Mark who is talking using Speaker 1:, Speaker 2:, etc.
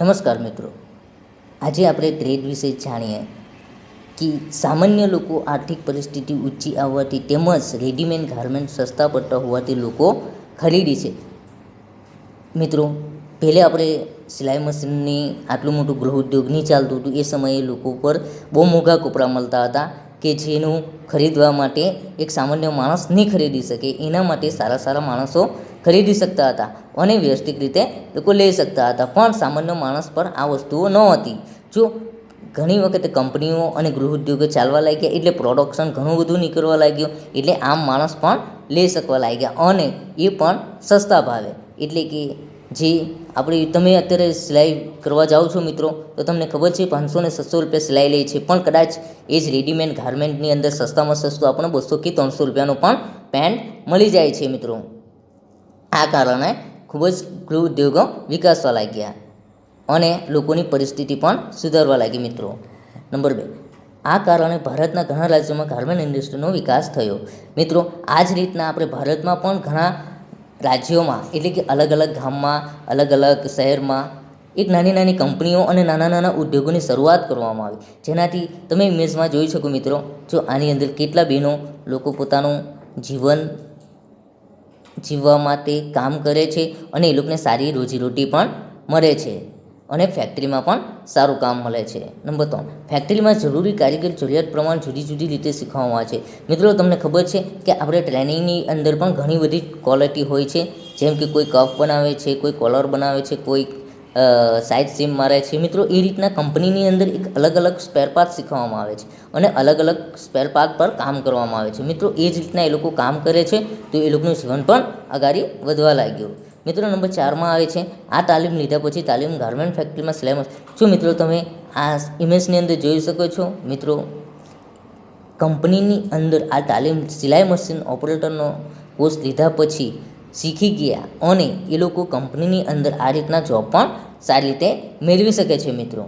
Speaker 1: નમસ્કાર મિત્રો. આજે આપણે ટ્રેડ વિશે જાણીએ કે સામાન્ય લોકો આર્થિક પરિસ્થિતિ ઊંચી આવવાથી તેમજ રેડીમેડ ગાર્મેન્ટ સસ્તા પડતા હોવાથી લોકો ખરીદી છે. મિત્રો, પહેલે આપણે સિલાઈ મશીનની આટલું મોટું ગૃહ ઉદ્યોગ નહીં ચાલતું હતું. એ સમયે લોકો પર બહુ મોંઘા કપડાં મળતા હતા કે જેનું ખરીદવા માટે એક સામાન્ય માણસ નહીં ખરીદી શકે. એના માટે સારા સારા માણસો ખરીદી શકતા હતા અને વ્યવસ્થિત રીતે લોકો લઈ શકતા હતા. પણ સામાન્ય માણસ પર આ વસ્તુઓ ન હતી. જો ઘણી વખતે કંપનીઓ અને ગૃહ ઉદ્યોગો ચાલવા લાગ્યા એટલે પ્રોડક્શન ઘણું બધું નીકળવા લાગ્યું એટલે આમ માણસ પણ લઈ શકવા લાગ્યા અને એ પણ સસ્તા ભાવે. એટલે કે જે આપણે તમે અત્યારે સિલાઈ કરવા જાઓ છો મિત્રો, તો તમને ખબર છે પાંચસો ને છસો રૂપિયા સિલાઈ લે છે. પણ કદાચ એ જ રેડીમેડ ગાર્મેન્ટની અંદર સસ્તામાં સસ્તું આપણને બસો કે ત્રણસો રૂપિયાનું પણ પેન્ટ મળી જાય છે મિત્રો. આ કારણે ખૂબ જ ગૃહ ઉદ્યોગો વિકાસવા લાગ્યા અને લોકોની પરિસ્થિતિ પણ સુધારવા લાગી મિત્રો. નંબર બે, આ કારણે ભારતના ઘણા રાજ્યોમાં ગાર્મેન્ટ ઇન્ડસ્ટ્રીનો વિકાસ થયો. મિત્રો, આ જ રીતના આપણે ભારતમાં પણ ઘણા રાજ્યોમાં, એટલે કે અલગ અલગ ગામમાં અલગ અલગ શહેરમાં, એક નાની નાની કંપનીઓ અને નાના નાના ઉદ્યોગોની શરૂઆત કરવામાં આવી. જેનાથી તમે ઇમેજમાં જોઈ શકો મિત્રો, જો આની અંદર કેટલા બહેનો લોકો પોતાનું જીવન જીવવા માટે કામ કરે છે અને એ લોકોને સારી રોજીરોટી પણ મળે છે અને ફેક્ટરીમાં પણ સારું કામ મળે છે. નંબર ત્રણ ફેક્ટરીમાં જરૂરી કારીગર જરૂરિયાત પ્રમાણે જુદી જુદી રીતે શીખવામાં છે. મિત્રો, તમને ખબર છે કે આપણે ટ્રેનિંગની અંદર પણ ઘણી બધી ક્વોલિટી હોય છે. જેમ કે કોઈ કપ બનાવે છે, કોઈ કોલર બનાવે છે, કોઈ સાઇડ સીમ મારે છે. મિત્રો એ રીતના કંપનીની અંદર એક અલગ અલગ સ્પેર પાર્ટ શીખવામાં આવે છે અને અલગ અલગ સ્પેર પાર્ટ પર કામ કરવામાં આવે છે. મિત્રો, એ જ રીતના એ લોકો કામ કરે છે તો એ લોકોનું જીવન પણ આગળ વધવા લાગ્યું. મિત્રો, નંબર ચારમાં આવે છે. આ તાલીમ લીધા પછી તાલીમ ગાર્મેન્ટ ફેક્ટરીમાં સિલાઈ જો મિત્રો, તમે આ ઇમેજની અંદર જોઈ શકો છો, મિત્રો કંપનીની અંદર આ તાલીમ સિલાઈ મશીન ઓપરેટરનો કોર્સ લીધા પછી શીખી ગયા અને એ લોકો કંપનીની અંદર આ રીતના જોબ પણ સારી રીતે મેળવી શકે છે મિત્રો.